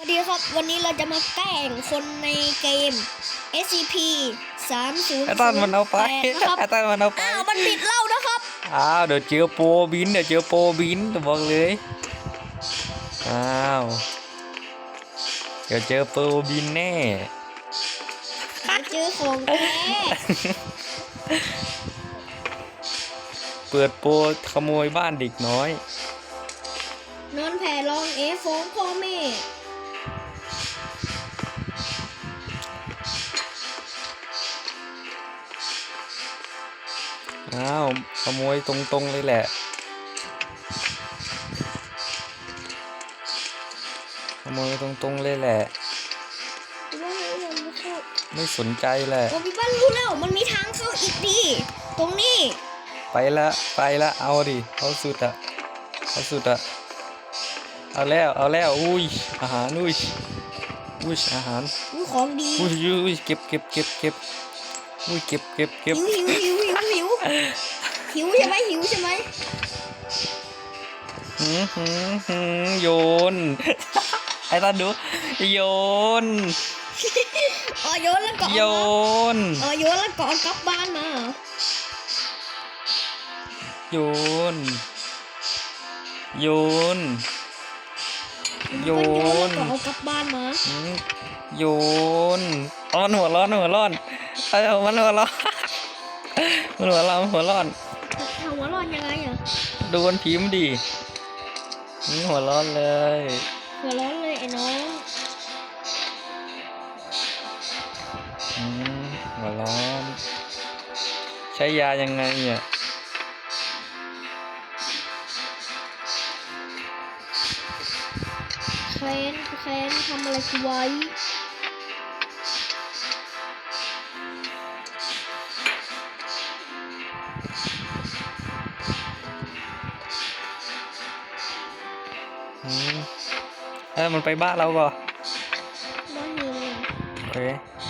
สวัสดีครับ วันนี้เราจะมาแกล้งคนในเกม SCP 3 0 ไอ้ตันมันเอาไปนะครับไอ้ตันมันเอาไปอ้าวมันปิดเหล่านะครับ อ้าวเดี๋ยวเจอโปรบินเดี๋ยวเจอโปรบินจะบอกเลยอ้าวเดี๋ยวเจอโปรบินแน่เจอของแท้เปิดโปรขโมยบ้านเด็กน้อย นอนแผ่รองเอฟ้องพ่อแม่ อ้าวขโมยตรงๆเลยแหละ ขโมยตรงๆเลยแหละว่าให้มันไม่เข้าไม่สนใจแหละ โอ้พี่ป้ารู้แล้ว มันมีทางเข้าอีกดี ตรงนี้ ไปละ ไปละ เอาดิ เอาสุดอะเอาสุดอะเอาแล้ว เอาแล้ว อุ้ย อาหาร อุ้ย อุ้ย อาหารมีของดี อุ้ยอุ้ยเก็บเก็บเก็บเก็บอุ้ย เก็บเก็บเก็บหิวหิวหิว หิวหิวหิวใช่ไหมหิวใช่ไหมหืมหืมหืมโยน ไอ้ตาดู โยน อ๋อโยนแล้วก็โยเอามานอ๋อโยนแล้วก็เอากลับบ้านมาโยน โยน โยนแล้วก็เอากลับบ้านมาหืมโยนอ๋อมันหัวร้อนหัวร้อน เออมันหัวร้อน มันหัวร้อนมันหัวร้อนถามว่าร้อนยังไงอะดูบนพิมพ์ดินี่หัวร้อนเลย หัวร้อนเลยไอ้น้องอืมหัวร้อน ใช้ยายังไงเนี่ยแคนแคนทำอะไรกูไว้ มันไปบ้านเราก่อนบ้านอยู่เลยโอเค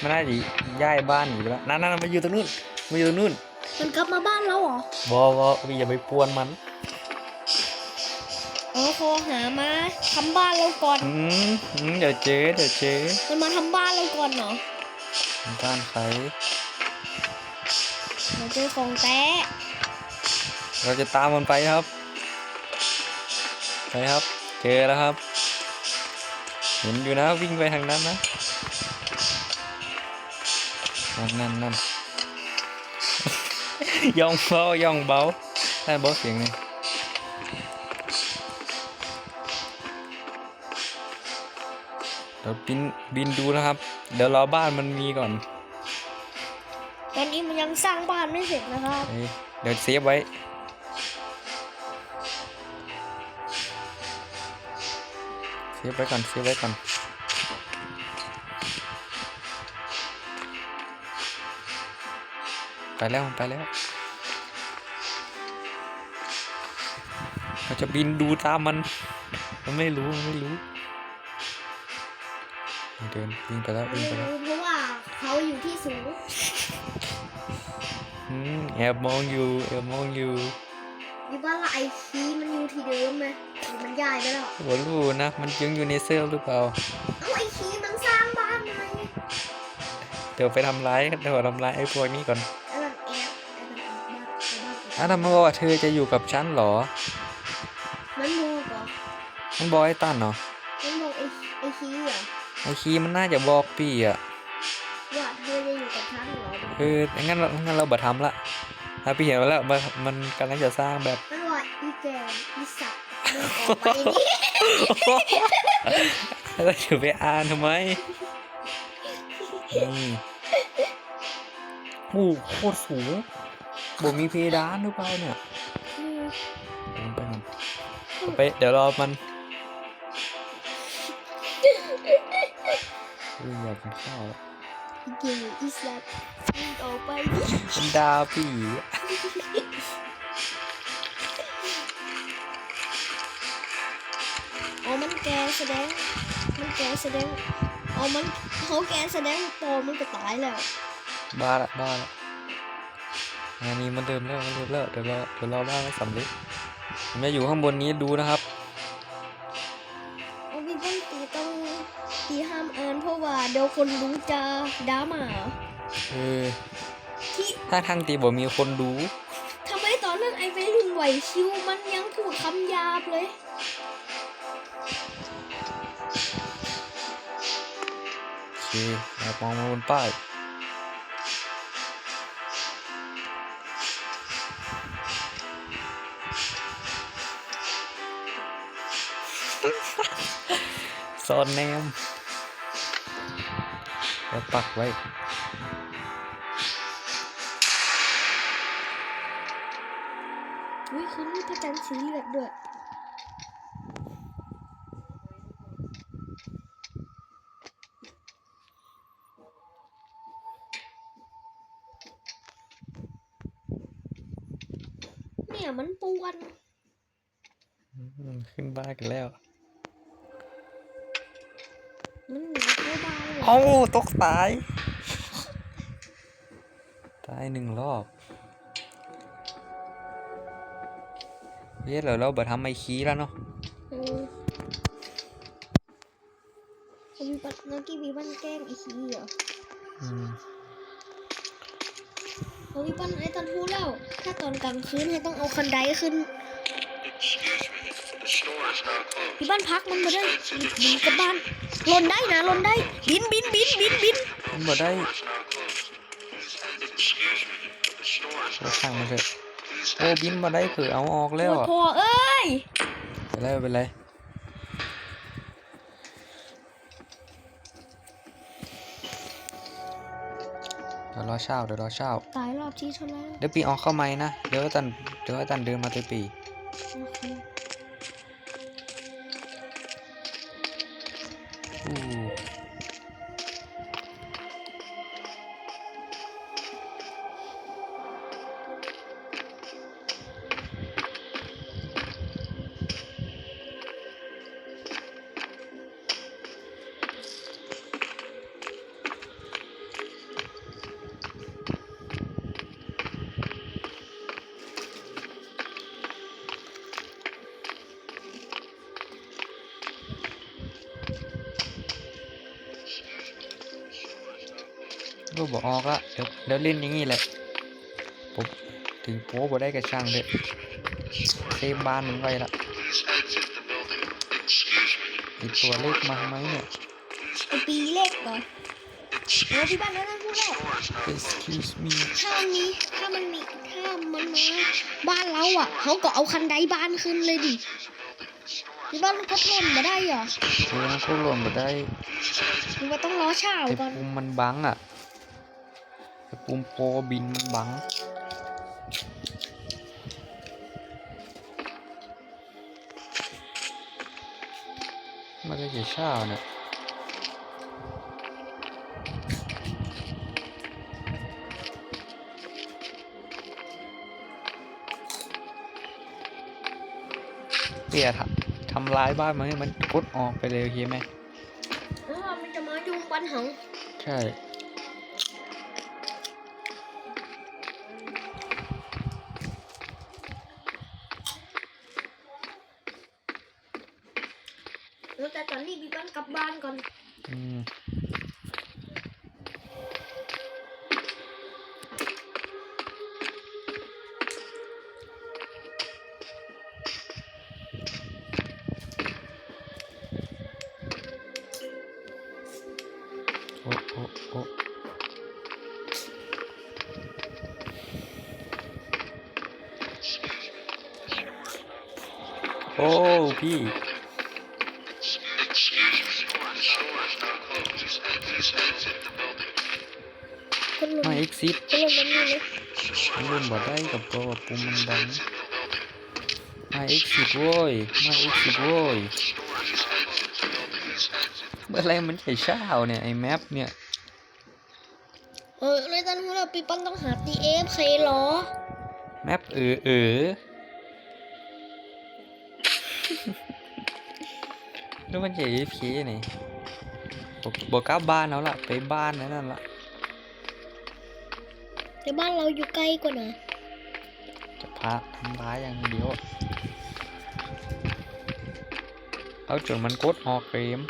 มันน่าจะย้ายบ้านอยู่แล้วนั่นนั่นมันอยู่ตรงนู้นมันอยู่ตรงนู้นมันกลับมาบ้านเราเหรอบอบอพี่อย่าไปปวนมันอ๋อโทรหามาทำบ้านเราก่อนอืมอืมเดี๋ยวเจ๊เดี๋ยวเจ๊มันมาทำบ้านเราก่อนเหรอบ้านใครเราเจอของแท้เราจะตามมันไปครับไปครับ เจอแล้วครับ เห็นอยู่นะวิ่งไปทางนั้นนะนั่นนั่นนั่นย่องเบาย่องเบาถ้าเบาเสียงเลยเดี๋ยวบินบินดูนะครับ เดี๋ยวรอบ้านมันมีก่อนตอนนี้มันยังสร้างบ้านไม่เสร็จนะครับเอ้ยเดี๋ยวเซฟไว้ ซฟไว้ก่อนเซฟไว้ก่อนไปแล้วไปแล้ว เราจะบินดูตามมัน มันไม่รู้ มันไม่รู้ เดินวิ่งไปแล้ววิ่งไม่ไปแล้วรู้เพราะว่าเขาอยู่ที่สูงอืมแอบมองอยู่แอบมองอยู่อยู่บ้านละไอคีมันอยู่ที่เดิมไหมหรือ มันย้ายไปแล้วหัวรู้นะ มันยังอยู่ในเซลล์หรือเปล่าเอาไอคีมันสร้างบ้านไงเดี๋ยวไปทำร้ายเดี๋ยวทำร้ายไอ้พวกนี้ก่อนไอ้มันแอบไอ้มันแอบบ้านไอ้บ้านอ้าวทำไมบอกว่าเธอจะอยู่กับฉันเหรอ มันบอกเหรอมันบอกไอ้ตันเหรอมันบอกไอไอคีเหรอไอ้คีมันน่าจะบอกพี่อะว่าเธอจะอยู่กับฉันเหรอเอองั้นเรางั้นเราบัทำละถ้าพี่เห็นแล้วมันมันกำลังจะสร้างแบบ ไปนี่แล้วจะไปอ่านทำไมนี่โอ้โคตรสูงบวมีเพดานหรือเปล่าเนี่ยอืมเดินไปก่อนเอาไป เดี๋ยวรอมันเฮ้ยอยากกินข้าวแล้วอีแกนอีสัตว์มึงออกไปนี่มันดาพี่ อ๋อมันแกแสดง มันแกแสดงอ๋อมันเขาแกแสดงปอมันก็ตายแล้ว บ้าละบ้าละงานนี้มันเดิมแล้วมันเดิมแล้วเดี๋ยวรอเดี๋ยวรอบ้านมันสำเร็จผมจะอยู่ข้างบนนี้ดูนะครับเอาพี่ต้นตีต้องอ่านเพราะว่าเดี๋ยวคนรู้จะด่าหมาเออที่ถ้าทางตีบ่มีคนดูทำไมตอนนั้นไอ้วัยรุ่นไหวชิวมันยังพูดคำหยาบเลย เคแอบมองมาบนป้ายซอนแนมแล้วปักไว้อุ้ยคืนนี้พระจันสีเลือดด้วยมันปวน อืม ขึ้นบ้านกันแล้ว มันหนีเข้าบ้านเลยเอ้าตกตาย ตายหนึ่งรอบเฮ้ยเดี๋ยวเราไปทำไอคีแล้วเนาะเออเขามีปัดนักกี้มีบ้านแกล้งอีกทีเหรออืมเขามีปันไอ้ตอนพูดแล้ว ถ้าตอนกลางคืนให้ต้องเอาคันไดขึ้น มีบ้านพักมันมาได้บินกับบ้านหล่นได้นะหล่นได้ บินบินบินบินบินมันบ่ได้เราช่างมันเถอะโอ้บินมาได้คือเอาออกแล้วโอ้ยอะพ่อเอ้ยไปแล้วไปเลยเดี๋ยวรอเช้าเดี๋ยวรอเช้า ตายรอบที่เท่าไหร่เดี๋ยวปีออกเข้าไหมนะ เดี๋ยวตันเดี๋ยวตันเดินมาเตยปีโอเค Tchau. อู้ก็บอกออกละเดี๋ยวเดี๋ยวเล่นอย่างงี้แหละผมถึงโป๊บ่ได้กับช่างเลยเซฟบ้านมันไว้ละไอตัวเลขมาไหมเนี่ยไอปีเล็กก่อนเออที่บ้านนั้นพูดแล้ว excuse me ถ้ามันมีถ้ามันมีถ้ามันมาบ้านเราอะเขาก็เอาคันไดบ้านขึ้นเลยดิที่บ้านมันก็ทนมาได้เหรอเออมันก็หล่นมาได้หรือว่าต้องรอเช้าไอ้ก่อนปุ่มมันบังอะไอ้ ปุ่มโปบินบัง มาได้กี่เช้าเนี่ยเปียทำทำร้ายบ้านมันให้มันกดออกไปเลยโอเคไหมเออมันจะมายุ่งบ้านหัง ใช่ กลับบ้านก่อน อืม บ่ได้กับตัวกับปุ่มมันบังมาอ็กซิสโว้ยมาอ็กซิสโว้ยเมื่อไรมันใช้เช้าเนี่ยไอ้แมปเนี่ยเออในตอนนี้เราปีปั้นต้องหาตีเอฟเครหรอ แมปเออเออแล้วมันจะ AFK นี่บอกบอกกลับบ้านแล้วล่ะไปบ้านนั่นล่ะ แต่บ้านเราอยู่ใกล้กว่านะ จะพาทำร้ายอย่างเดียว เอาจนมันกดออกเกม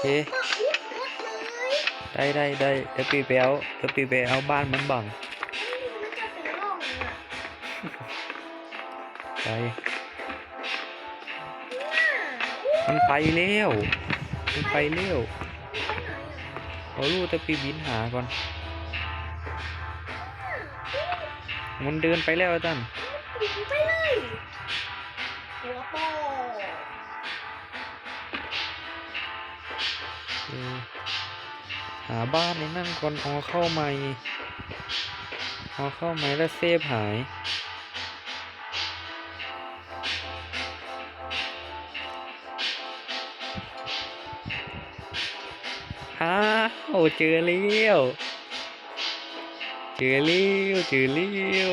เค ได้ได้ได้เดี๋ยวปีไปเอาเดี๋ยวปีไปเอาบ้านมันบังไปมันไปเร็วมันไปเร็วไปไหนอะเขารู้แต่ปีบินหาก่อน มันเดินไปแล้วจัน หาบ้านในนั่งคนอ๋อเข้าไม่อ๋อเข้าไม่แล้วเซฟหาย อ้าวเจอเลี้ยว เจอเลี้ยวเจอเลี้ยว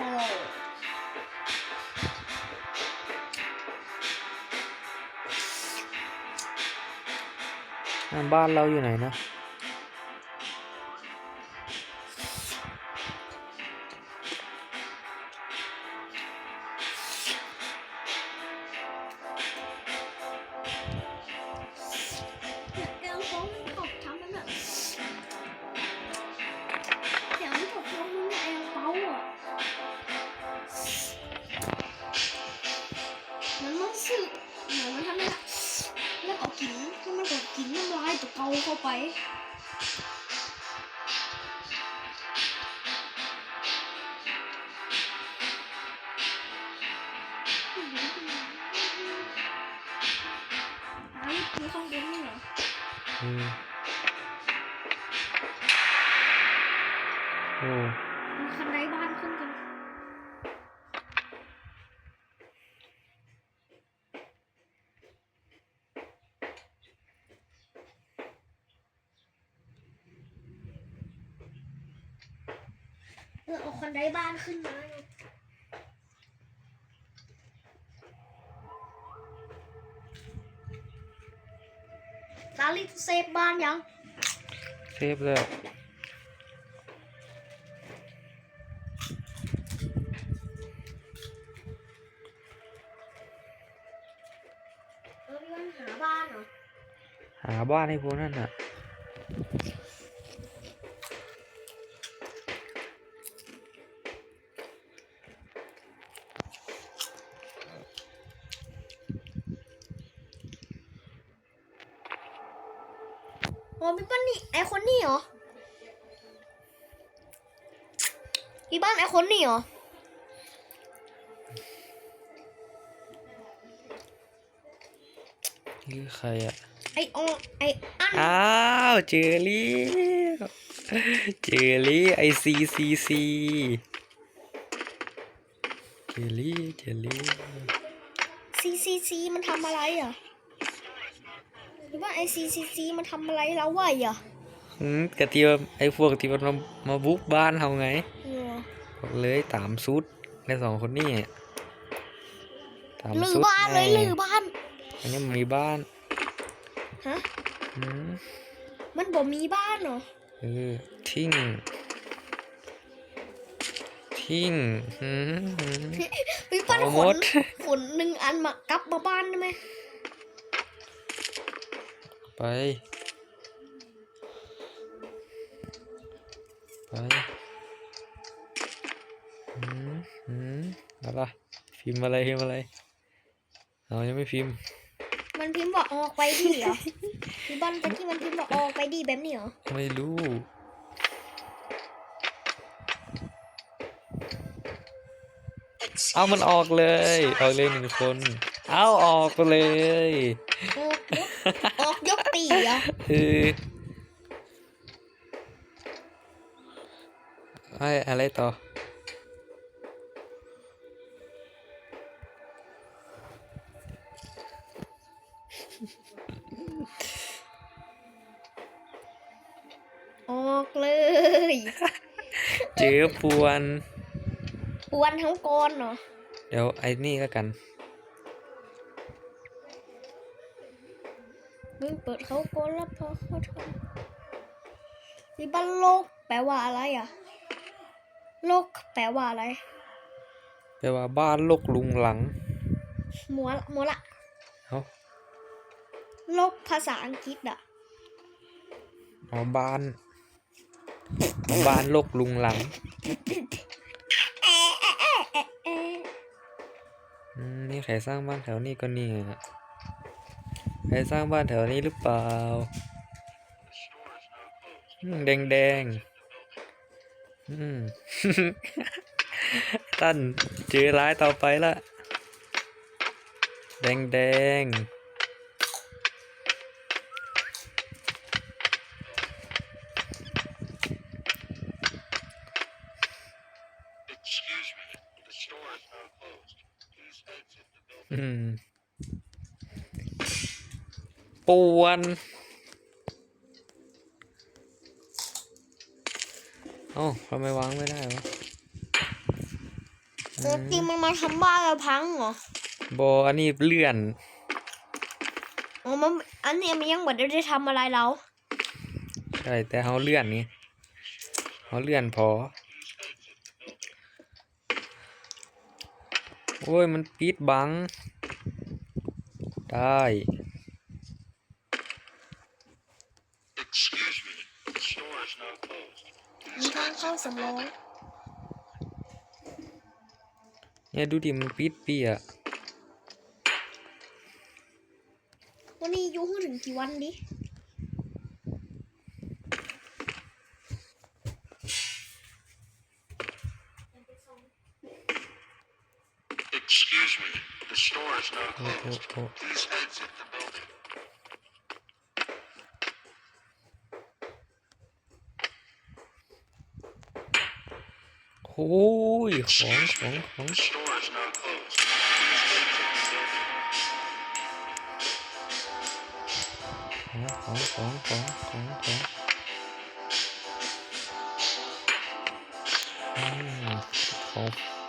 บ้านเราอยู่ไหนนะ แล้วมันก็กินน้ำลายตัวเกาเข้าไปอ้าวมีข้างบนนี่เหรออืมโอ้าคันไดบ้านขึ้นมาไงลาลิเซฟบ้านยัง เซฟแล้วเออพี่วันหาบ้านเหรอ หาบ้านให้พวกนั่นน่ะ อ๋อพี่บ้านนี่ไอคนนี่เหรอพี่บ้านไอคนนี่เหรอนี่คือใครอะไอออไออันอ้าวเจอแล้วเจอลี่ไอซีซีซีเจอลี่เจอลี่ซีซีซีมันทำอะไรอะ หรือว่าไอซีซีซีมันทำอะไรเราวะอะอืมกะที่ว่าไอพวกที่มันมามาบุกบ้านเขาไงเออบอกเลยตามซุดในสองคนนี่ตามลือซุดบ้านเลยไงลือบ้าน อันนี้มันมีบ้านฮะอืมมันบอกมีบ้านเหรอเออทิ้งทิ้งอืมอืม พี่ปั้นเอาขหมนดขนหนึ่งอันมา กลับมาบ้านได้ไหม ไป ไปอืมอืมอะไรพิมพ์อะไรพิมพ์อะไรเอายังไม่พิมพ์ มันพิมพ์ว่าออกไปดิเหรอ พี่บ้านตะกี้มันพิมพ์ว่าออกไปดิแบบนี้เหรอ ไม่รู้ It's เอามันออกเลยออกเลยหนึ่งคน เอาออกเลย ออกยกออก ยกปีเหรอคือไอ้อะไรต่อ ออกเลยเจอปวน ปวนทั้งก้อนเนาะเดี๋ยวไอ้นี่ก็กัน มึงเปิดเขาก้อนแล้วพอเขาทำนี่บ้านโลกแปลว่าอะไรอะ โลกแปลว่าอะไร แปลว่าบ้านลกลุงหลังมัวละมัวละเอาโลกภาษาอังกฤษอะเอาบ้านบ้านลกลุงหลังแอะแอะแอะแอะแอะอืมนี่ใครสร้างบ้านแถวนี้ก็เนี่ย ใครสร้างบ้านแถวนี้หรือเปล่าอืมแดงแดงๆอืมตั้นเจอร้ายต่อไปละแดงแดงๆอืม ปวน เอ้าทำไมวางไม่ได้วะปกติมันมาทำบ้านเราพังเหรอ บออันนี้เลื่อน อ๋อมันอันนี้มันยังไม่ได้ทำอะไรเรา ใช่ แต่เขาเลื่อนนี่เขาเลื่อนพอ โอ้ย มันปิดบัง ได้ มี ทางเข้าสำรองเนี่ยดูดิมันปิดเปียวันนี้อยู่ถึงกี่วันดิ Excuse me, the store is now โอ้โอ้ โอ้ยของของของ The